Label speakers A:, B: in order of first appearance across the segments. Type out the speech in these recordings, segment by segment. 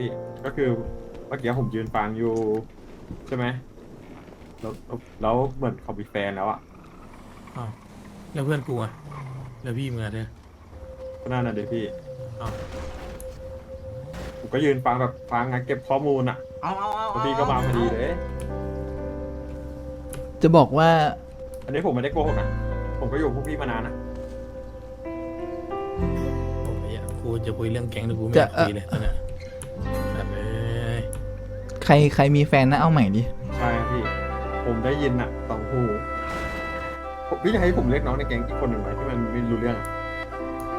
A: นะพี่ ก็คือเมื่อกี้ผมยืนฟังอยู่ ใช่ไหมแล้วแล้วแล้วเหมือนเขามีแฟนแล้วอะ
B: อ้าวแล้วเพื่อนกูอะแล้วพี่มึงอะเธอ
A: ก็นั่นน่ะเดี๋ยวพี่
B: อ้าว
A: ผมก็ยืนฟังแบบฟังงานเก็บข้อมูลอะ
C: เอาเอาเอา
A: แล้วพี่ก็มาพอดีเลย
D: จะบอกว่า
A: อันนี้ผมไม่ได้โกหกนะ ผมก็อยู่กับพวกพี่มานานนะ
B: โอ้ยอะกูจะคุยเรื่องแก๊งแต่กูไม่
D: จะ
B: อยากคุยเลยตอนเนี้ยแบบเอ้ย
D: ใค รใครมีแฟนนะเอาใหม่ดิ
A: ใช่ครับพี่ ผมได้ยินอะสองหูผมพี่จะให้ผมเรียกน้องในแก๊งอีกคนหนึ่งไหมที่มันไม่รู้เรื่องอะ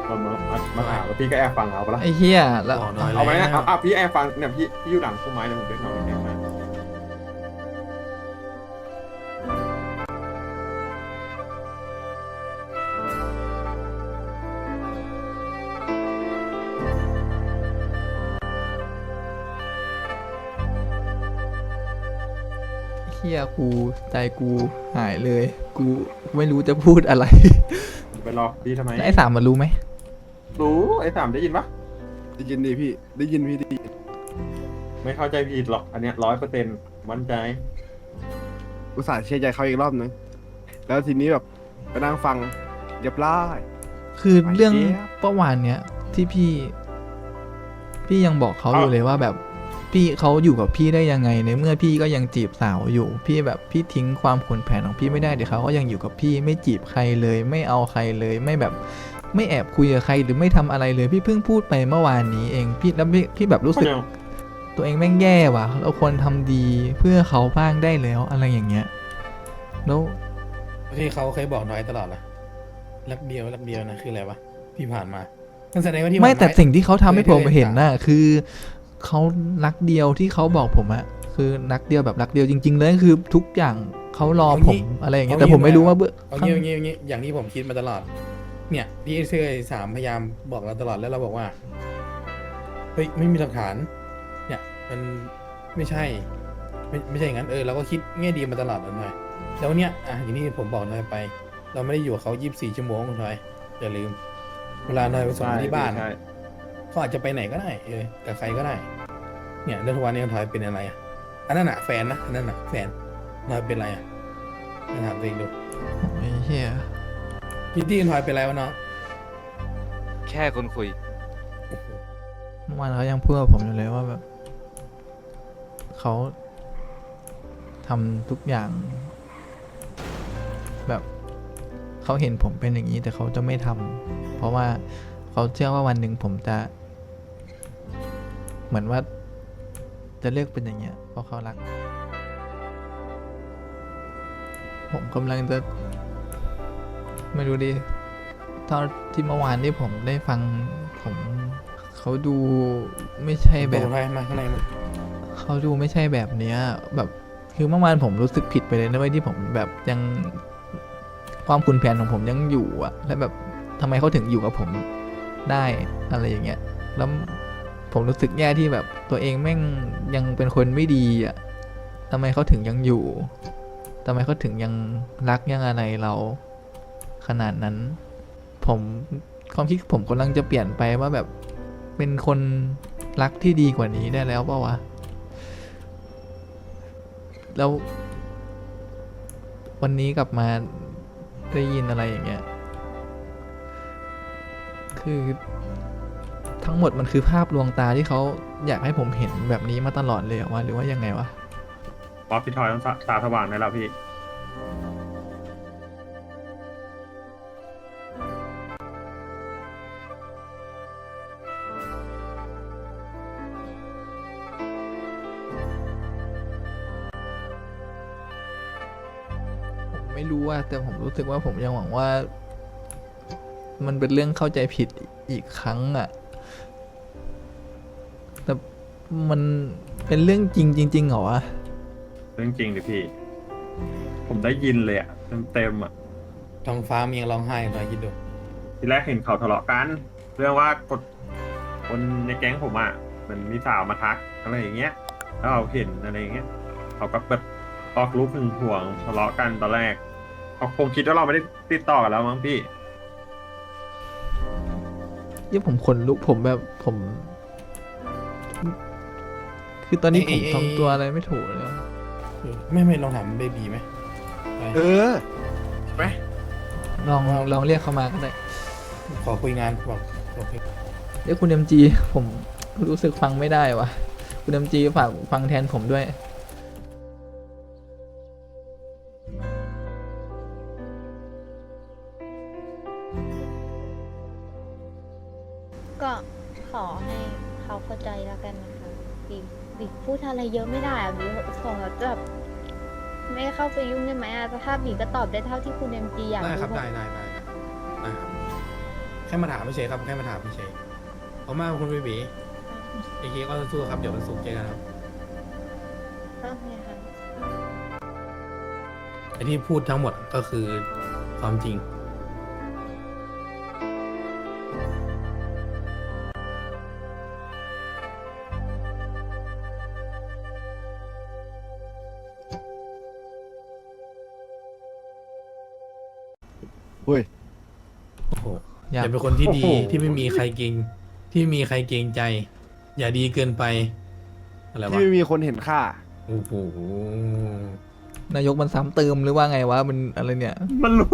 A: มามามามาถามแล้วพี่ก็แอบฟังเอาปะล่ะ
D: ไอ้เหี้ยแล้ว
B: บอกน้อย
A: เอาไหม
B: แล้
A: นะ
B: ว
A: เอาอะพี่แอบฟังเนี่ยพี่พี่อยู่หลังพุ่มไม้เดี๋ยวผมเรียกน้องในแก๊งมา
D: เยกูใจกูหายเลย กูไม่รู้จะพูดอะไร
A: ไปรอพี่ทำไม
D: แล้วไอ้สามมันรู้ไหม
A: รู้ไอ้สามได้ยินปะ
C: ได้ยินดิพี่ ได้ยินพี่ได้ยิน
A: ไม่เข้าใจผิดหรอก อันเนี้ยร้อยเปอร์เซ็นต์มั่นใจ
C: อุตส่าห์เชื่อใจเขาอีกรอบนึง แล้วทีนี้แบบไปนั่งฟังเรียบร้อย
D: คือเรื่อง
C: ไอ้เหี้ย
D: เมื่อวานเนี้ยที่พี่ พี่ยังบอกเขาอยู่เลยว่าแบบ พี่เขาอยู่กับพี่ได้ยังไงในเมื่อพี่ก็ยังจีบสาวอยู่ พี่แบบพี่ทิ้งความขุนแผนของพี่ไม่ได้เดี๋ยวเขาก็ยังอยู่กับพี่ไม่จีบใครเลย ไม่เอาใครเลยไม่แบบไม่แอบคุยกับใครหรือไม่ทำอะไรเลย พี่เพิ่งพูดไปเมื่อวานนี้เองพี่แล้วพี่พี่แบบรู้สึก
A: ยัง
D: ตัวเองแม่งแย่ว่ะ เราควรทำดีเพื่อเขาบ้างได้แล้วอะไรอย่างเงี้ยแล้ว
B: ที่เขาเคยบอกน้อยตลอดนะรักเดียวรักเดียวนะคืออะไรวะที่ผ่านมามันแสดงว่าที่
D: ไม่
B: ผ่าน
D: แต่สิ่งที่เขาทำให้ผม
B: เคย
D: เห็นน่ะคือ เขารักเดียวที่เขาบอกผมอะคือรักเดียวแบบรักเดียวจริง ๆ เลยคือทุกอย่างเขารอผมอะไรอย่างเงี้ยแต่ผมไม่รู้ว่าเบื้อง
B: เอางี้เอางี้เอางี้อย่างที่ผมคิดมาตลอด เนี่ยที่เสื้อสามพยายามบอกเราตลอดแล้วเราบอกว่าเฮ้ยไม่มีหลักฐาน เนี่ยมันไม่ใช่ ไม่ไม่ใช่อย่างนั้นเออเราก็คิดแง่ดีมาตลอดหน่อยแล้วเนี่ยอะอย่างที่ผมบอกนายไป เราไม่ได้อยู่กับเขา24ชั่วโมงคุณทอยอย่าลืม เวลานายไปส่งที่บ้าน
A: ใช่
B: เขาอาจจะไปไหนก็ได้ เออกับใครก็ได้ เนี่ยแล้วทุกวันนี้ทอยเป็นอะไรอะอันนั้นอะแฟนนะอันนั้นอะแฟนทอยเป็นอะไรอะไปถามตัวเองดู
D: ไอ้เหี้ย
B: พี่ตี้ทอยเป็นอะไรวะน้อง
E: แค่คนคุย
D: เมื่อวานเขายังพูดกับผมอยู่เลยว่าแบบเขาทำทุกอย่าง แบบเขาเห็นผมเป็นอย่างนี้ แต่เขาจะไม่ทำเพราะว่าเขาเชื่อว่าวันหนึ่งผมจะ เหมือนว่า จะเลือกเป็นอย่างเงี้ยเพราะเขารัก ผมกำลังจะไม่รู้ดิตอนที่เมื่อวานที่ผมได้ฟังผมเขาดูไม่ใช่แบ
B: แบบบมาข้างในมา
D: เขาดูไม่ใช่แบบเนี้ย แบบคือเมื่อวานผมรู้สึกผิดไปเลยนะเว้ยที่ผมแบบยังความคุณแผนของผมยังอยู่อะแล้วแบบทำไมเขาถึงอยู่กับผมได้อะไรอย่างเงี้ย แล้ว ผมรู้สึกแย่ที่แบบตัวเองแม่งยังเป็นคนไม่ดีอะทำไมเขาถึงยังอยู่ทำไมเขาถึงยังรักยังอะไรเราขนาดนั้น ผมความคิดผมกำลังจะเปลี่ยนไปว่าแบบเป็นคนรักที่ดีกว่านี้ได้แล้วเปล่าวะ แล้ว วันนี้กลับมาได้ยินอะไรอย่างเงี้ย คือ ทั้งหมดมันคือภาพลวงตาที่เขาอยากให้ผมเห็นแบบนี้มาตลอดเลยเหรอวะหรือว่ายังไงวะ
A: บอสพี่ทอยต้องตาสว่างได้แล้วพี่
D: ผมไม่รู้ว่าแต่ผมรู้สึกว่าผมยังหวังว่า มันเป็นเรื่องเข้าใจผิดอีกครั้งอะแต่ มันเป็นเรื่องจริงจริงๆเหรอวะ
A: เรื่องจริงดิพี่ ผมได้ยินเลยอะเต็มๆอะ
B: ท้องฟ้ามันยังร้องไห้ทอยคิดดู
A: ทีแรกเห็นเขาทะเลาะกัน เรื่องว่ากดคนในแก๊งผมอะเหมือนมีสาวมาทักอะไรอย่างเงี้ยแล้วเราเห็นอะไรอย่างเงี้ยเขาก็แบบออกลูกหึงห่วงทะเลาะกันตอนแรกเขาคงคิดว่าเราไม่ได้ติดต่อกันแล้วมั้งพี่
D: ยี่ผมขนลุกผมแบบผม คือตอนนี้ผ
B: เอ้
D: ม
B: ยเอ้ย
D: ทำตัวอะไรไม่ถูกเลย
B: เออไม่ไม่ลองถามเบบีไหมไป
C: เออใช่ไหม
D: ลองลองเรียกเขามาก็ได้
B: ขอคุยงานบอกบอกคุย
D: เรียกคุณเอ็มจีผมรู้สึกฟังไม่ได้วะคุณเอ็มจีฝากฟังแทนผมด้วย
F: อะไรเยอะไม่ได้อะบิ๊กขอแบบไม่เข้าไปยุ่งได้ไหมอะถ้าบิ๊กก็ตอบได้เท่าที่คุณเอ็มจีอยาก
B: ได้ครับ
F: รู้
B: ได้ได้ได้ได้ได้ครับแค่มาถามไม่เฉยครับแค่มาถามไม่เฉยขอบคุณมากคุณเบบีอีกทีก็สู้ๆครับเดี๋ยววันศุกร์เจอกันครับ
F: โอเคค่ะ
B: ไอที่พูดทั้งหมดก็คือความจริง
C: เฮ้ย
B: โอ้โห
D: อ
B: อยา
D: ก
B: ย่าเป็นคนที่ดี
C: โอ้โห
B: ที่ไม่มีใครเกรงที่มีใครเกรงใจ อย่าดีเกินไปอะไร
C: ที่
B: วะ
C: ไม่มีคนเห็นค่า
B: โอ้โห
D: นายกมันซ้ำเติมหรือว่าไงวะมันอะไรเนี่ย
A: มันรู้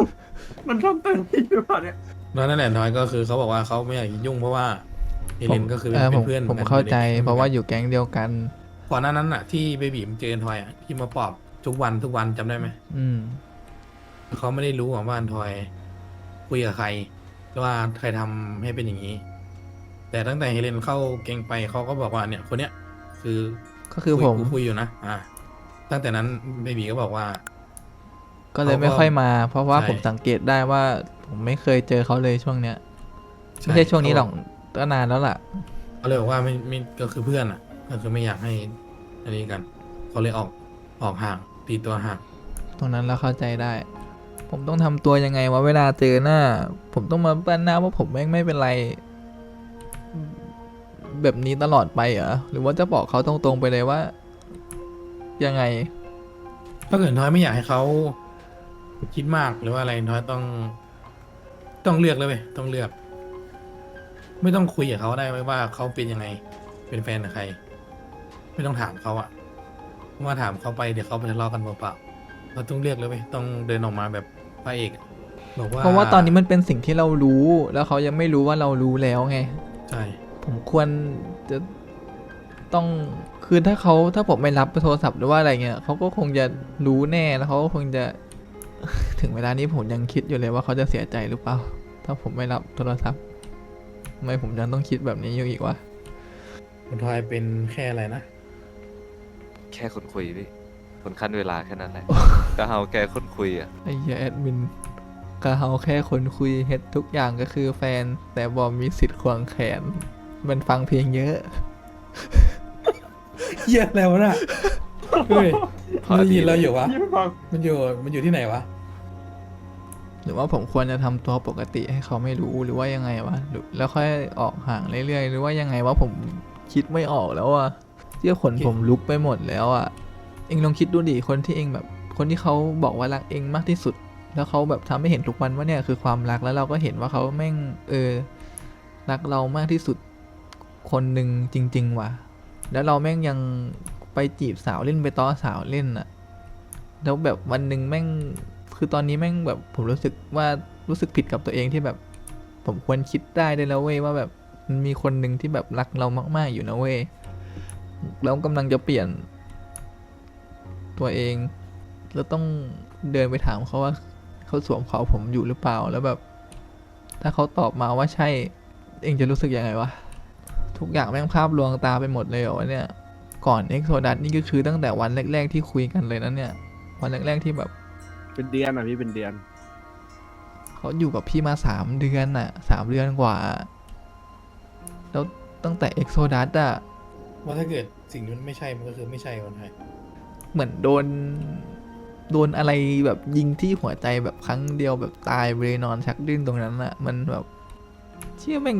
A: มันชอบเติมที่หรือเปล่าเนี่ย
B: แล้วนั่นแหละน้อยก็คือเขาบอกว่าเขาไม่อยากยุ่งเพราะว่าเอ
D: ผ
B: เล
D: ม
B: นก็คือ
D: เออ
B: เป็
D: ผม
B: นเพื่อน
D: ผม
B: กัน
D: เข้าใจ
B: ด็กๆ
D: เพราะว่าอยู่แก๊งเดียวกัน
B: ก่อนหน้านั้นอะที่เบบีมันเจอทอยอะที่มาปอบทุกวันทุกวันจำได้ไหม
D: อืม
B: เขาไม่ได้รู้หรอกว่าทอย คุยกับใครหรือว่าใครทำให้เป็นอย่างนี้ แต่ตั้งแต่เฮเลนเข้าเกงไปเขาก็บอกว่าเนี่ยคนเนี้ยคือ
D: ก็คือผม
B: ยคุยอยู่นะอ่าตั้งแต่นั้นเบบีก็บอกว่า
D: ก็เลย
B: เขาก็
D: ไม่ค่อยมา เพราะว่า
B: ใช่
D: ผมสังเกตได้ว่า ผมไม่เคยเจอเขาเลยช่วงเนี้ยไม่ใช่ช่วงนี้หรอกก็นานแล้วล่ะ
B: เขาเลยบอกว่าไม่ไม่ก็คือเพื่อนอะ ก็คือไม่อยากให้อันนี้กันเขาเลยออกออกห่างตีตัวห่าง
D: ตรงนั้นเราเข้าใจได้ ผมต้องทำตัวยังไงวะเวลาเจอหน้า ผมต้องมาปั้นหน้าว่าผมแม่งไม่เป็นไร แบบนี้ตลอดไปเหรอหรือว่าจะบอกเขาตรงๆไปเลยว่า ยังไง
B: ถ้าเกิดน้อยไม่อยากให้เขาคิดมากหรือว่าอะไรน้อยต้อง ต้องเลือกเลยเว้ยต้องเลือก ไม่ต้องคุยกับเขาได้ไหมว่าเขาเป็นยังไง เป็นแฟนกับใคร ไม่ต้องถามเขาอะเพราะว่าถามเขาไปเดี๋ยวเขาไปทะเลาะกันเปล่าๆเราต้องเลือกเลยเว้ยต้องเดินออกมาแบบ พระเอกอะบอกว่า
D: เพราะว่าตอนนี้มันเป็นสิ่งที่เรารู้ แล้วเขายังไม่รู้ว่าเรารู้แล้วไง
B: ใช่
D: ผมควรจะต้องคือถ้าเขาถ้าผมไม่รับโทรศัพท์หรือว่าอะไรเงี้ยเขาก็คงจะรู้แน่แล้วเขาก็คงจะ ถึงเวลานี้ผมยังคิดอยู่เลยว่าเขาจะเสียใจหรือเปล่า ถ้าผมไม่รับโทรศัพท์ทำไมผมยังต้องคิดแบบนี้อยู่อีกวะ
B: คุณทอยเป็นแค่อะไรนะ
E: แค่คนคุยพี่ คนขั้นเวลาแค่นั้นแหละก็เอาแค่คนคุยอะ
D: ไอ้เหี้ยแอดมินก็เขาแค่คนคุยเฮ็ดทุกอย่างก็คือแฟน แต่บอมมีสิทธิ์ควงแขน มันฟังเพลงเยอะ
B: เหี้ยอะไรวะน่ะเฮ้ย
D: พอ
B: มัน
D: ดี
B: ยินเราอยู่วะ
A: ยี่ฟัง
B: มันอยู่ มันอยู่ที่ไหนวะ
D: หรือว่าผมควรจะทำตัวปกติให้เขาไม่รู้หรือว่ายังไงวะหรือแล้วค่อยออกห่างเรื่อยๆ หรือว่ายังไงว่าผมคิดไม่ออกแล้วอะเที่ยขนผมลุกไปหมดแล้วอะ เองลองคิดดูดิคนที่เองแบบคนที่เขาบอกว่ารักเองมากที่สุด แล้วเขาแบบทำให้เห็นทุกวันว่าเนี่ยคือความรักแล้วเราก็เห็นว่าเขาแม่งเออรักเรามากที่สุดคนหนึ่งจริง ๆ ว่ะ แล้วเราแม่งยังไปจีบสาวเล่นไปต้อสาวเล่นอะแล้วแบบวันหนึ่งแม่งคือตอนนี้แม่งแบบผมรู้สึกว่ารู้สึกผิดกับตัวเองที่แบบ ผมควรคิดได้ได้แล้วเว้ยว่าแบบมันมีคนหนึ่งที่แบบรักเรามาก ๆอยู่นะเว้ยแล้วกำลังจะเปลี่ยน ตัวเอง แล้วต้องเดินไปถามเขาว่าเขาสวมเขาผมอยู่หรือเปล่าแล้วแบบ ถ้าเขาตอบมาว่าใช่ เองจะรู้สึกยังไงวะทุกอย่างแม่งภาพลวงตาไปหมดเลยเหรอวะเนี่ย ก่อนเอ็กโซดัสนี่ก็คือตั้งแต่วันแรก ๆ ที่คุยกันเลยนะเนี่ย วันแรก ๆ ที่แบบ
C: เป็นเดือนอะพี่เป็นเดือน
D: เขาอยู่กับพี่มาสามเดือนน่ะสามเดือนกว่า แล้วตั้งแต่เอ็กโซดัสอะ
B: ว่าถ้าเกิดสิ่งนี้มันไม่ใช่มันก็คือไม่ใช่คนไทย
D: เหมือนโดน โดนอะไรแบบยิงที่หัวใจแบบครั้งเดียวแบบตายไปเลยนอนชักดิ้นตรงนั้นอะมันแบบเชี่ยแม่ง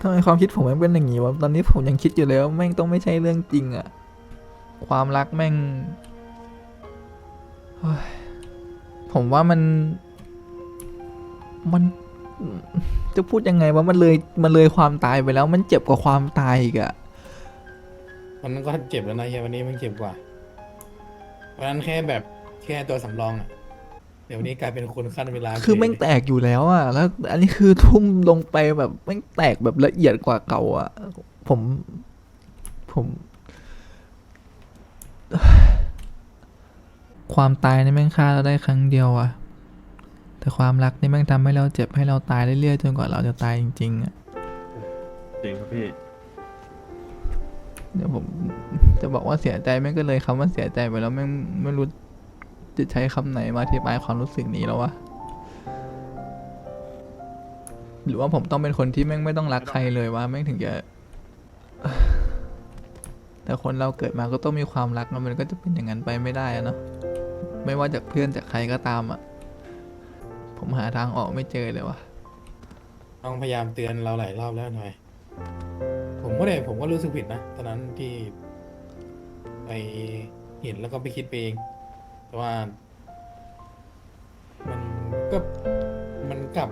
D: ทำไมความคิดผมแม่งเป็นอย่างงี้วะตอนนี้ผมยังคิดอยู่เลยว่าแม่งต้องไม่ใช่เรื่องจริงอะความรักแม่งผมว่ามัน มันจะพูดยังไงว่ามันเลยมันเลยความตายไปแล้ว มันเจ็บกว่าความตายอีกอะ
B: วันนั้นก็เจ็บแล้วนะเฮียวันนี้มันเจ็บกว่า วันนั้นแค่แบบแค่ตัวสำรองอะเดี๋ยววันนี้กลายเป็นคนขั้นเวลา
D: คือแม่งแตกอยู่แล้วอะ แล้ว อันนี้คือทุ่มลงไปแบบแม่งแตกแบบละเอียดกว่าเก่าอะ ผม ผม ความตายนี่แม่งฆ่าเราได้ครั้งเดียวอะ แต่ความรักนี่แม่งทำให้เราเจ็บให้เราตายเรื่อยๆจนกว่าเราจะตายจริงๆอะ
A: จริงครับพี่
D: เดี๋ยวผมจะบอกว่าเสียใจแม่งก็เลยคำว่าเสียใจไปแล้วแม่งไม่รู้จะใช้คำไหนมาอธิบายความรู้สึกนี้แล้ววะหรือว่าผมต้องเป็นคนที่แม่งไม่ต้องรักใครเลยว่าแม่งถึงจะแต่คนเราเกิดมาก็ต้องมีความรักมันก็จะเป็นอย่างนั้นไปไม่ได้อะเนาะไม่ว่าจากเพื่อนจากใครก็ตามอะผมหาทางออกไม่เจอเลยวะ
B: ต้องพยายามเตือนเราหลายรอบแล้วหน่อย ก็เลยผมก็รู้สึกผิดนะ ตอนนั้นที่ไปเห็นแล้วก็ไปคิดไปเอง แต่ว่า มันก็มันกลับ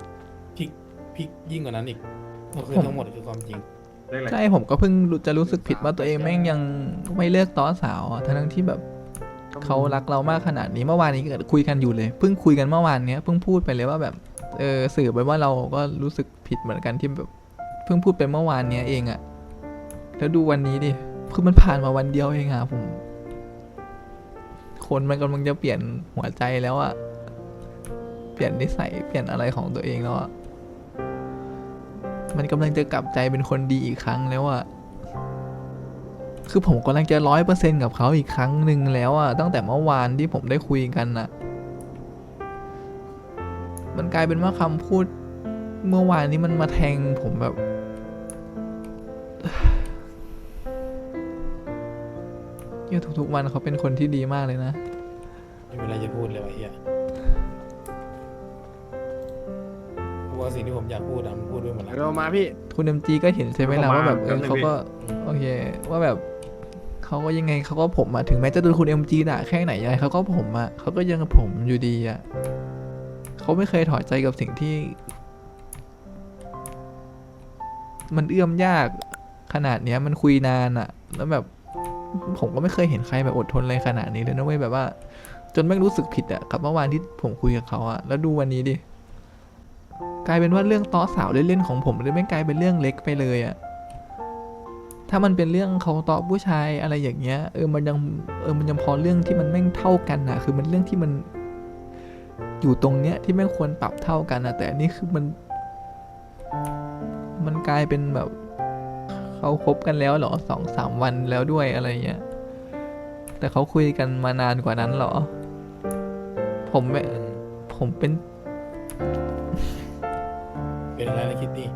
B: พลิกพลิกยิ่งกว่านั้นอีกก็คือ
D: ผม
B: ทั้งหมดคือความจริง
A: ได้เลย
D: ใช่ผมก็เพิ่งรู้จะรู้สึกผิดว่าตัวเองแม่งยังไม่เลิกต้อสาวอะทั้งๆที่แบบเขารักเรามากขนาดนี้เมื่อวานนี้ก็คุยกันอยู่เลย เพิ่งคุยกันเมื่อวานเนี้ยเพิ่งพูดไปเลยว่าแบบเออสื่อไปว่าเราก็รู้สึกผิดเหมือนกันที่แบบ เพิ่งพูดไปเมื่อวานเนี้ยเองอะ แล้วดูวันนี้ดิคือมันผ่านมาวันเดียวเองอะผม คนมันกำลังจะเปลี่ยนหัวใจแล้วอะเปลี่ยนนิสัยเปลี่ยนอะไรของตัวเองแล้วอะมันกำลังจะกลับใจเป็นคนดีอีกครั้งแล้วอะคือผมกำลังจะร้อยเปอร์เซ็นกับเขาอีกครั้งหนึ่งแล้วอะตั้งแต่เมื่อวานที่ผมได้คุยกันอะมันกลายเป็นว่าคำพูดเมื่อวานนี้มันมาแทงผมแบบ เหี้ยทุกๆวันเขาเป็นคนที่ดีมากเลยนะ
B: ไม่มีอะไรจะพูดเลยวะเฮียเพราะว่าสิ่งที่ผมอยากพูดอะมันพูดไปหมดแล้ว
C: เดี๋ยวมาพี่
D: คุณเอ็มจีก็เห็นใช่ไหมล่ะว่าแบบเออเขาก็โอเคว่าแบบเขาก็ยังไงเขาก็ผมอะถึงแม้จะโดนคุณเอ็มจีด่าแค่ไหนยังไงเขาก็ผมอะเขาก็ยังผมอยู่ดีอะเขาไม่เคยถอดใจกับสิ่งที่ มันเอื้อมยากขนาดเนี้ยมันคุยนานอะแล้วแบบ ผมก็ไม่เคยเห็นใครแบบอดทนอะไรขนาดนี้เลยนะเว้ยแบบว่า จนแม่รู้สึกผิดอะกับเมื่อวานที่ผมคุยกับเขาอะแล้วดูวันนี้ดิกลายเป็นว่าเรื่องต้อสาวเล่นๆของผมเลยไม่กลายเป็นเรื่องเล็กไปเลยอะถ้ามันเป็นเรื่องเขาต้อผู้ชายอะไรอย่างเงี้ยเออมันยังเออมันยังพอเรื่องที่มันแม่งเท่ากันอะคือมันเรื่องที่มัน อยู่ตรงเนี้ยที่แม่งควรปรับเท่ากันอะแต่อันนี้คือมัน มันกลายเป็นแบบ เขาคบกันแล้วเหรอสองสามวันแล้วด้วยอะไรเงี้ยแต่เขาคุยกันมานานกว่านั้นเหรอ ผมไม่ผมเป็น
B: เป็นอะไรนะคิดดี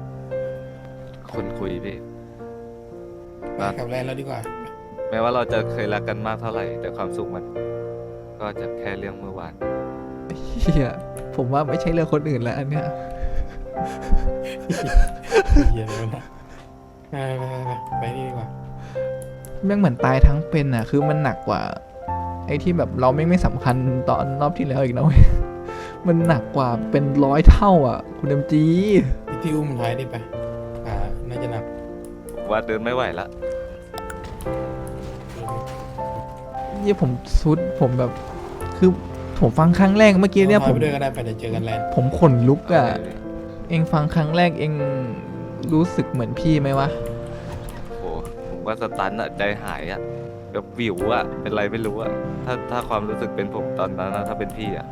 E: คนคุยพี่
B: ไปขับแรงแล้วดีกว่า
E: แม้ว่าเราจะเคยรักกันมากเท่าไหร่ แต่ความสุขมัน ก็จะแค่เรื่องเมื่อวาน
D: เฮียผมว่าไม่ใช่เรื่องคนอื่นแล้วอันเนี้ย
B: เฮียเลยนะ ไปไปไปไปนี่ดีกว่า
D: แม่งเหมือนตายทั้งเป็นอะ คือมันหนักกว่า ไอ้ที่แบบเราไม่ไม่สำคัญตอนรอบที่แล้วอีกนะเว้ยมันหนักกว่าเป็นร้อยเท่าอะ คุณเอ็มจี
B: พี่ที่อุ้มท้ายดิไปอ่าน่าจะหนัก
E: ผมว่าเดินไม่ไหวละ
D: เนี่ยผมสุดผมแบบ คือผมฟังครั้งแรกเมื่อกี้เนี่ยผ
B: ถอ
D: ม
B: ไปด้วยก็ได้ไปเดี๋ยวเจอกันแลนด์
D: ผมขนลุกอะ เองฟังครั้งแรกเอง รู้สึกเหมือนพี่ไหมวะ
E: โอ้โหผมว่าสตันอะใจหายอะแบบวิวอะเป็นไรไม่รู้อะถ้าถ้าความรู้สึกเป็นผมตอนนั้นนะถ้าเป็นพี่อะ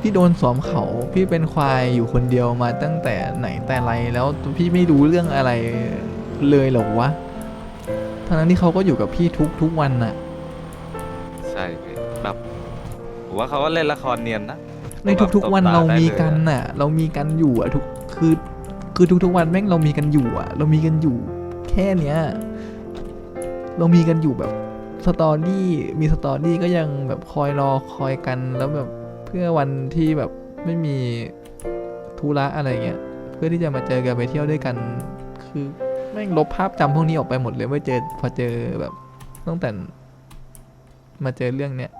D: พี่โดนสวมเขาพี่เป็นควายอยู่คนเดียวมาตั้งแต่ไหนแต่ไรแล้วพี่ไม่รู้เรื่องอะไรเลยเหรอวะทั้งนั้นที่เขาก็อยู่กับพี่ทุกทุกวันน่ะ
E: ใช่พี่แบบผมว่าเขาก็เล่นละครเนียนนะ
D: ในทุกๆวันเรามีกันน่ะ เรามีกันอยู่อะทุกคือ คือทุกๆวันแม่งเรามีกันอยู่อะเรามีกันอยู่แค่เนี้ย เรามีกันอยู่แบบสตอรี่มีสตอรี่ก็ยังแบบคอยรอคอยกันแล้วแบบเพื่อวันที่แบบไม่มีธุระอะไรเงี้ยเพื่อที่จะมาเจอกันไปเที่ยวด้วยกัน คือแม่งลบภาพจำพวกนี้ออกไปหมดเลยเมื่อเจอพอเจอแบบตั้งแต่มาเจอเรื่องเนี้ย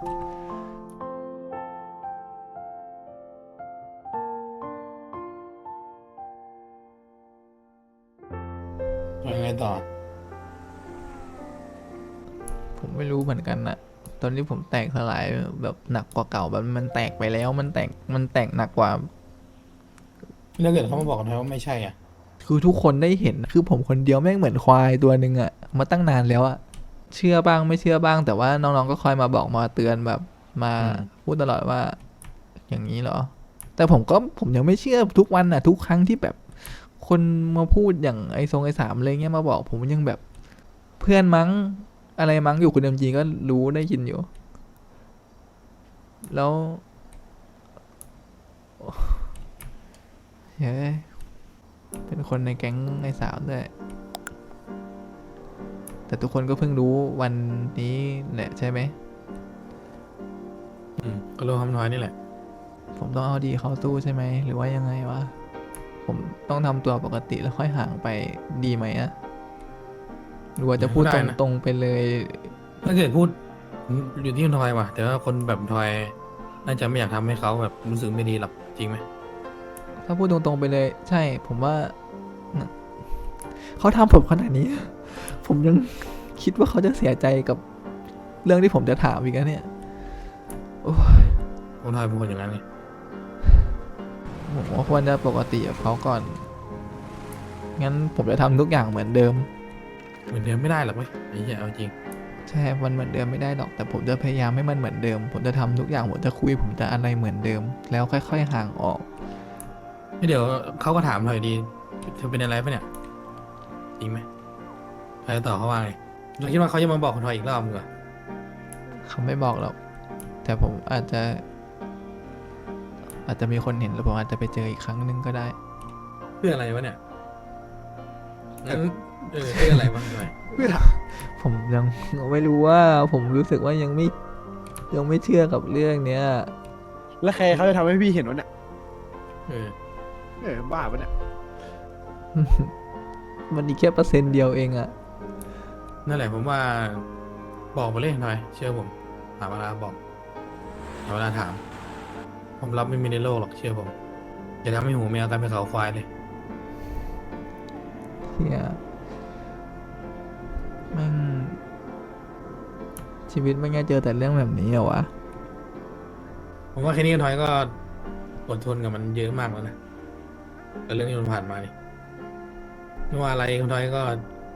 B: ยังไงต่อ
D: ตอนนี้ผมแตกสลายแบบหนักกว่าเก่าแบบมันแตกไปแล้ว มันแตกมันแตกหนักกว่า
B: ถ้าเกิดเขามาบอกนะว่าไม่ใช่อะ
D: คือทุกคนได้เห็นคือผมคนเดียวแม่งเหมือนควายตัวหนึ่งอะมาตั้งนานแล้วอะเชื่อบ้างไม่เชื่อบ้าง แต่ว่าน้องๆก็คอยมาบอกมาเตือนแบบมา
B: อืม
D: พูดตลอดว่า อย่างนี้เหรอ แต่ผมก็ผมยังไม่เชื่อทุกวันอะทุกครั้งที่แบบ คนมาพูดอย่างไอ้ทรงไอ้สามอะไรเงี้ยมาบอก ผมยังแบบเพื่อนมั้งอะไรมั้งอยู่คุณเอ็มจีก็รู้ได้ยินอยู่ แล้วเฮ้ยเป็นคนในแก๊งในสาวด้วย แต่ทุกคนก็เพิ่งรู้วันนี้แหละใช่ไหม
B: อืมก็รู้คำน้อยนี่แหละ
D: ผมต้องเอาดีเข้าตู้ใช่ไหม หรือว่ายังไงวะ ผมต้องทำตัวปกติแล้วค่อยห่างไปดีไหมอะหรือว่าจะพูด
B: ไม่
D: ต
B: ได้นะ
D: รงๆไปเลย
B: ถ้าเกิดพูดอยู่ที่คุณทอยว่ะ แต่ว่าคนแบบทอย น่าจะไม่อยากทำให้เขาแบบรู้สึกไม่ดีหรอกจริงไหม
D: ถ้าพูดตรงๆไปเลย ใช่ ผมว่าน่ะเขาทำผมขนาดนี้ ผมยังคิดว่าเขาจะเสียใจกับเรื่องที่ผมจะถามอีกนะเนี่ย โอ้ย
B: คุณทอยเป็นคนอย่างนั้นไง
D: ผมว่าควรจะปกติกับเขาก่อน งั้นผมจะทำทุกอย่างเหมือนเดิม
B: เหมือนเดิมไม่ได้หรอกเว้ยไอ้เหี้ยเอาจริง
D: ใช่ มันเหมือนเดิมไม่ได้หรอก แต่ผมจะพยายามให้มันเหมือนเดิม ผมจะทำทุกอย่าง ผมจะคุย ผมจะอะไรเหมือนเดิม แล้วค่อยๆห่างออก
B: ไม่เดี๋ยวเขาก็ถามทอยดี เธอเป็นอะไรปะเนี่ย จริงไหมทอยตอบเขาว่าไงเราคิดว่าเขาจะมาบอกคุณทอยอีกรอบมึงเหรอ
D: เขาไม่บอกหรอก แต่ผมอาจจะ อาจจะมีคนเห็นแล้วผมอาจจะไปเจออีกครั้งหนึงก็ได้
B: เพื่ออะไรวะเนี่ยงั้นเออเพื่ออะไรวะทอย
D: ผมยัง ไม่รู้ว่า ผมรู้สึกว่ายังไม่ยังไม่เชื่อกับเรื่องเนี้ย
C: แล้วใครเขาจะทำให้พี่เห็นวะเนี่ย
B: เออ
C: เออบ้าปะเนี่ย
D: มันอีกแค่เปอร์เซ็นต์เดียวเองอะ
B: นั่นแหละผมว่า บอกมาเลยหน่อย เชื่อผมหาเวลาบอกหาเวลาถาม ผมรับไม่มีในโลกหรอกเชื่อผมอย่าทำให้หูแมวกลายเป็นเขาควายเลย
D: เฮียแม่งชีวิตไม่ง่ายเจอแต่เรื่องแบบนี้เหรอวะ
B: ผมว่าแค่นี้คุณทอยก็อดทนกับมันเยอะมากแล้วนะกับเรื่องที่มันผ่านมานี่ไม่ว่าอะไรคุณทอยก็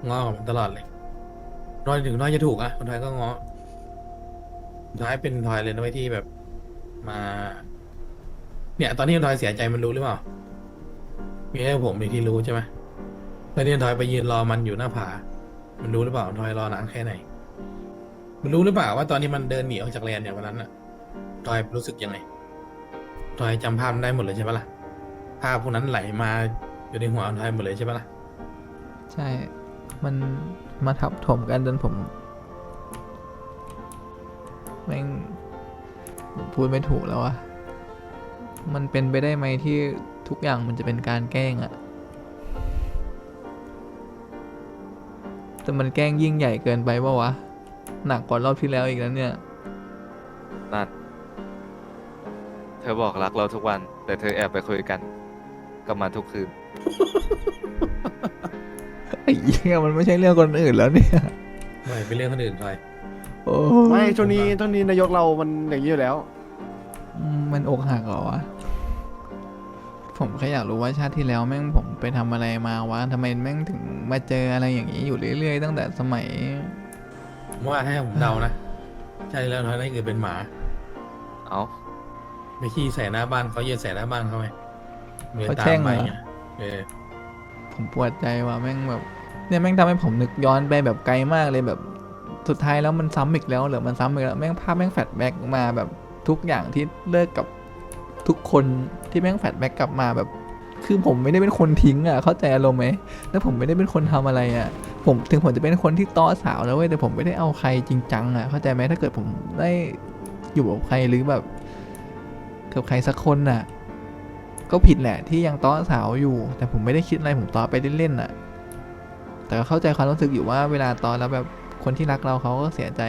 B: ง้อกับมันตลอดเลยน้อยถึงน้อยจะถูกอะคุณทอยก็ง้อสุดท้ายเป็นทอยเลยนะไว้ยที่แบบมา เนี่ย ตอนที่ทอยเสียใจมันรู้หรือเปล่า มีแค่ผมเองที่รู้ใช่ไหมตอนที่ทอยไปยืนรอมันอยู่หน้าผา มันรู้หรือเปล่าทอยรอนานแค่ไหน มันรู้หรือเปล่าว่าตอนที่มันเดินหนีออกจากแลนเนี่ยวันนั้นอะทอยรู้สึกยังไงทอยจำภาพมันได้หมดเลยใช่ปะล่ะ ภาพพวกนั้นไหลมาอยู่ในหัวทอยหมดเลยใช่ปะล่ะ
D: ใช่ มันมาทับถมกันจนผมแม่งพูดไม่ถูกแล้วอะ มันเป็นไปได้ไหมที่ทุกอย่างมันจะเป็นการแกล้งอะแต่มันแกล้งยิ่งใหญ่เกินไปปะวะ หนักกว่ารอบที่แล้วอีกแล้วเนี่ย
E: นัดเธอบอกรักเราทุกวัน แต่เธอแอบไปคุยกันกับมันทุกคืน
D: ไอ้เหี้ยมันไม่ใช่เรื่องคนอื่นแล้วเนี่ย
B: ไม่เป็นเรื่องคนอื่นทอย
D: โอ้
C: ไม่ช่วงนี้ช่วงนี้นายกเรามันอย่างนี้อยู่แล้ว
D: มันอกหักเหรอวะ ผมแค่อยากรู้ว่าชาติที่แล้วแม่งผมไปทำอะไรมาวะทำไมแม่งถึงมาเจออะไรอย่างนี้อยู่เรื่อยๆตั้งแต่สมัย
B: ผมว่าให้ผมเดานะใช่แล้วทอยนั่นคือเป็นหมา
E: เอ้า
B: ไปขี้ใส่หน้าบ้านเขาเหยียดใส่หน้าบ้านเขาไหมเดิน
D: เขา
B: ตา
D: แช่
B: ม
D: ง
B: ไป
D: เหรอ
B: เนี่ยเออ
D: ผมปวดใจว่ะแม่งแบบเนี่ยแม่งทำให้ผมนึกย้อนไปแบบไกลมากเลยแบบสุดท้ายแล้วมันซ้ำอีกแล้วเหรือมันซ้ำอีกแล้วแม่งภาพแม่งแฟลชแบ็กมาแบบทุกอย่างที่เลิกกับ ทุกคนที่แม่งแฟลชแบ็กกลับมาแบบ คือผมไม่ได้เป็นคนทิ้งอะเข้าใจอารมณ์ไหมแล้วผมไม่ได้เป็นคนทำอะไรอะ ผมถึงผมจะเป็นคนที่ต้อสาวแล้วเว้ยแต่ผมไม่ได้เอาใครจริงจังอะเข้าใจไหมถ้าเกิดผมได้อยู่กับใครหรือแบบกับใครสักคนอะ ก็ผิดแหละที่ยังต้อสาวอยู่ แต่ผมไม่ได้คิดอะไรผมต้อไปเล่นๆอะ แต่ก็เข้าใจความรู้สึกอยู่ว่าเวลาต้อนแล้วแบบคนที่รักเราเขาก็เสียใจ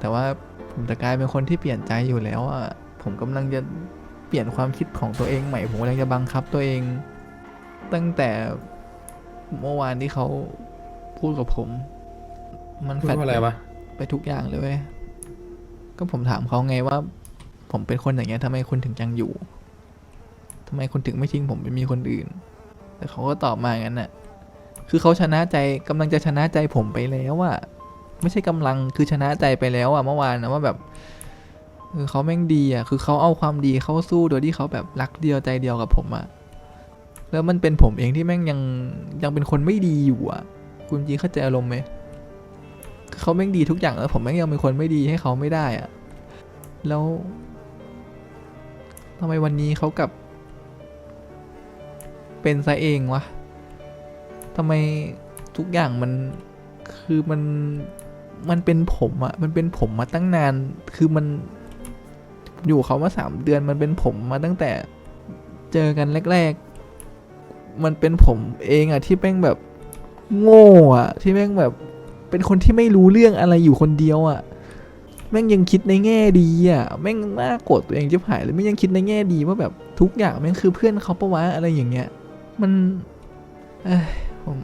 D: แต่ว่าผมจะกลายเป็นคนที่เปลี่ยนใจอยู่แล้วอะผมกำลังจะ ปลี่ยนความคิดของตัวเองใหม่ ผมกำลังจะบังคับตัวเอง ตั้งแต่เมื่อวานที่เขาพูดกับผม มัน
B: พูด
D: แฟด
B: ว่าอะไรวะ
D: ไปทุกอย่างเลยเว้ยก็ผมถามเขาไงว่า ผมเป็นคนอย่างเงี้ยทำไมคุณถึงยังอยู่ทำไมคุณถึงไม่ทิ้งผมไปมีคนอื่น แต่เขาก็ตอบมาอย่างนั้นน่ะ คือเขาชนะใจกำลังจะชนะใจผมไปแล้วอะไม่ใช่กำลังคือชนะใจไปแล้วอะเมื่อวานนะว่าแบบ เออเขาแม่งดีอะคือเขาเอาความดีเข้าสู้โดยที่เขาแบบรักเดียวใจเดียวกับผมอะแล้วมันเป็นผมเองที่แม่งยังยังเป็นคนไม่ดีอยู่อะ คุณจีเข้าใจอารมณ์ไหมคือเขาแม่งดีทุกอย่างแล้วผมแม่งยังเป็นคนไม่ดีให้เขาไม่ได้อะแล้วทำไมวันนี้เขากับ เป็นซะเองวะทำไมทุกอย่างมันคือมันมันเป็นผมอะมันเป็นผมมาตั้งนาน คือมัน อยู่เขามาสามเดือนมันเป็นผมมาตั้งแต่เจอกันแรก ๆ มันเป็นผมเองอะที่แม่งแบบโง่อะที่แม่งแบบเป็นคนที่ไม่รู้เรื่องอะไรอยู่คนเดียวอะแม่งยังคิดในแง่ดีอะแม่งน่าโกรธตัวเองจิบหายเลยไม่ยังคิดในแง่ดีว่าแบบทุกอย่างแม่งคือเพื่อนเขาปะวะอะไรอย่างเงี้ย มันเอ้ยผม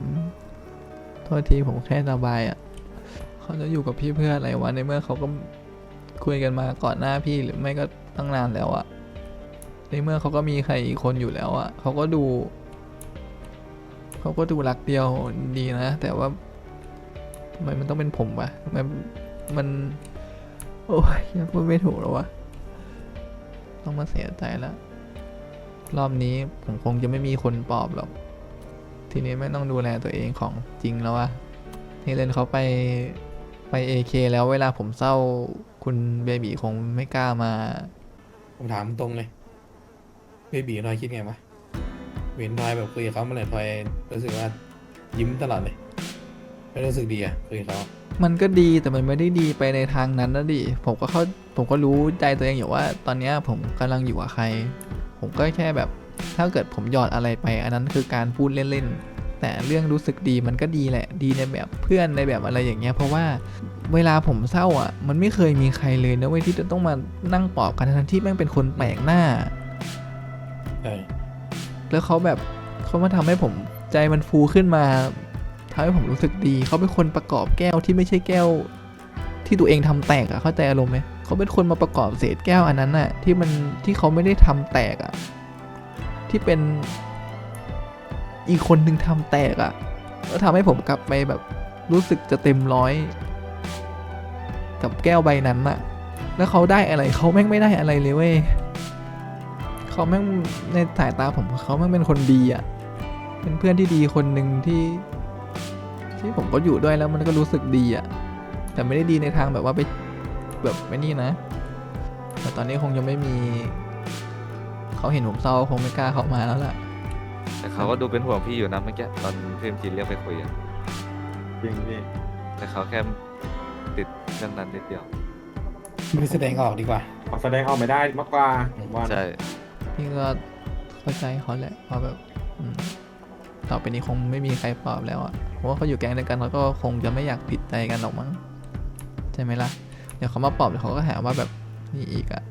D: โทษทีผมแค่ระบายอะ่ะ เขาจะอยู่กับพี่เพื่ออะไรวะในเมื่อเขาก็ คุยกันมาก่อนหน้าพี่หรือไม่ก็ตั้งนานแล้วอะในเมื่อเขาก็มีใครอีกคนอยู่แล้วอะเขาก็ดูเขาก็ดูรักเดียวดีนะ แต่ว่าทำไมมันต้องเป็นผมวะทำไมมัน โอ้ยยังพูดไม่ถูกแล้ววะต้องมาเสียใจแล้วรอบนี้ผมคงจะไม่มีคนปอบหรอก ทีนี้ไม่ต้องดูแลตัวเองของจริงแล้ววะนี่เลนเขาไปไปเอเคแล้วเวลาผมเศร้า คุณเบบีคงไม่กล้ามา
B: ผมถามตรงเลยเบบีทอยคิดไงวะเห็นทอยแบบคุยกับเขาเมื่อไหร่ทอยรู้สึกว่ายิ้มตลอดเลยไม่รู้สึกดีอะคุยกับเขา
D: มันก็ดีแต่มันไม่ได้ดีไปในทางนั้นนะดิ ผมก็เข้าผมก็รู้ใจตัวเองอยู่ว่า ตอนเนี้ยผมกำลังอยู่กับใคร ผมก็แค่แบบ ถ้าเกิดผมหยอดอะไรไป อันนั้นคือการพูดเล่นๆ แต่เรื่องรู้สึกดีมันก็ดีแหละ ดีในแบบเพื่อนในแบบอะไรอย่างเงี้ย เพราะว่าเวลาผมเศร้าอะ มันไม่เคยมีใครเลยนะเว้ยที่จะต้องมานั่งปลอบกันทั้งที่แม่งเป็นคนแปลกหน้า
B: ใช่
D: แล้วเขาแบบเขามาทำให้ผมใจมันฟูขึ้นมาทำให้ผมรู้สึกดี เขาเป็นคนประกอบแก้วที่ไม่ใช่แก้ว ที่ตัวเองทำแตกอะเข้าใจอารมณ์ไหมเขาเป็นคนมาประกอบเศษแก้วอันนั้นอะที่มันที่เขาไม่ได้ทำแตกอะที่เป็น อีกคนหนึ่งทำแตกอะแล้วทำให้ผมกลับไปแบบรู้สึกจะเต็มร้อย กับแก้วใบนั้นอะแล้วเขาได้อะไรเขาแม่งไม่ได้อะไรเลยเว้ยเขาแม่งในสายตาผมเขาแม่งเป็นคนดีอะเป็นเพื่อนที่ดีคนหนึ่งที่ ที่ผมก็อยู่ด้วยแล้วมันก็รู้สึกดีอะแต่ไม่ได้ดีในทางแบบว่าไปแบบไม่นี่นะ แต่ตอนนี้คงยังไม่มี เขาเห็นผมเศร้าคงไม่กล้าเข้ามาแล้วล่ะ
E: แต่เขาก็ดูเป็นห่วงพี่อยู่นะเมื่อกี้ตอนพี่เอ็มจีเรียกไปคุยอะ
A: จริงพี่
E: แต่เขาแค่ติดเรื่องนั้นนิดเดียว
B: ไม่แสดงออกดีกว่า
A: ออกแสดงออกไม่ได้มากกว่าผมว่านะ
E: ใช่
D: พี่ก็เข้าใจเขาแหละเพราะแบบอืมต่อไปนี้คงไม่มีใครปลอบแล้วอะเพราะว่าเขาอยู่แก๊งเดียวกันเขาก็คงจะไม่อยากผิดใจกันหรอกมั้งใช่ไหมล่ะเดี๋ยวเขามาปลอบเดี๋ยวเขาก็หาว่าแบบนี่อีกอะ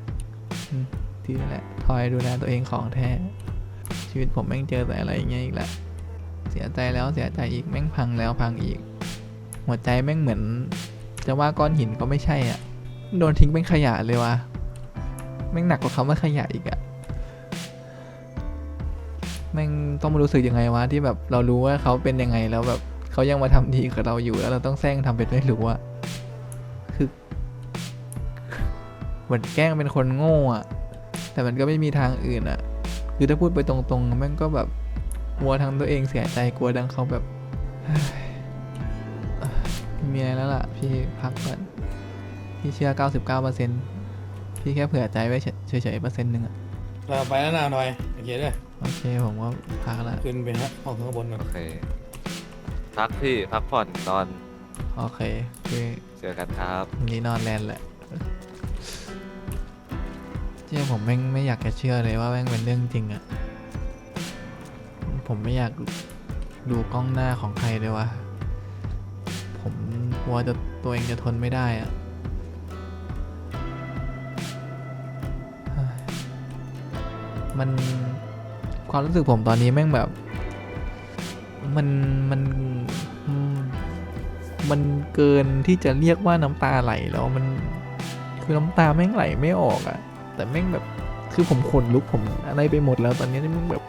D: อืมที่นั่นแหละทอยดูแลตัวเองของแท้ ชีวิตผมแม่งเจอแต่อะไรอย่างเงี้ยอีกแหละ เสียใจแล้วเสียใจอีกแม่งพังแล้วพังอีก หัวใจแม่งเหมือน จะว่าก้อนหินก็ไม่ใช่อะ โดนทิ้งเป็นขยะเลยว่ะ แม่งหนักกว่าคำว่าขยะอีกอะ แม่งต้องมารู้สึกยังไงวะที่แบบเรารู้ว่าเขาเป็นยังไงแล้วแบบเขายังมาทำดีกับเราอยู่แล้วเราต้องแซงทำเป็นไม่รู้อะคือเหมือนแกล้งเป็นคนโง่อะแต่มันก็ไม่มีทางอื่นอะ คือถ้าพูดไปตรงๆแม่งก็แบบกลัวทั้งตัวเองเสียใจกลัวทั้งเขาแบบไม่มีอะไรแล้วล่ะ พี่พักก่อนพี่เชื่อ 99%พี่แค่เผื่อใจไว้เฉยๆเปอร์เซ็นต์หนึ่งอะ
B: เราไปแล้วนะทอยโอเคด้วย
D: โอเค ผมก็พักแล้ว
B: ขึ้นไปฮะห้องข้างบนก่อน
E: โอเค พักพี่ พักผ่อนนอน
D: โอเคคือ
E: เจอกันครับ
D: วันนี้นอนแลนแหละ เจ้ผมแม่งไม่อยากจะเชื่อเลยว่าแม่งเป็นเรื่องจริงอะผมไม่อยากดูกล้องหน้าของใครเลยวะผมกลัวจะตัวเองจะทนไม่ได้อะมันความรู้สึกผมตอนนี้แม่งแบบ มันมันมันเกินที่จะเรียกว่าน้ำตาไหลแล้วมันคือน้ำตาแม่งไหลไม่ออกอะ แต่แม่งแบบคือผมขนลุกผมอะไรไปหมดแล้วตอนนี้นี่แม่งแบบ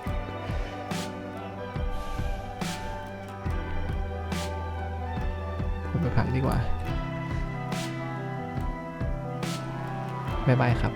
D: ผมไปพักดีกว่า บ๊ายบายครับ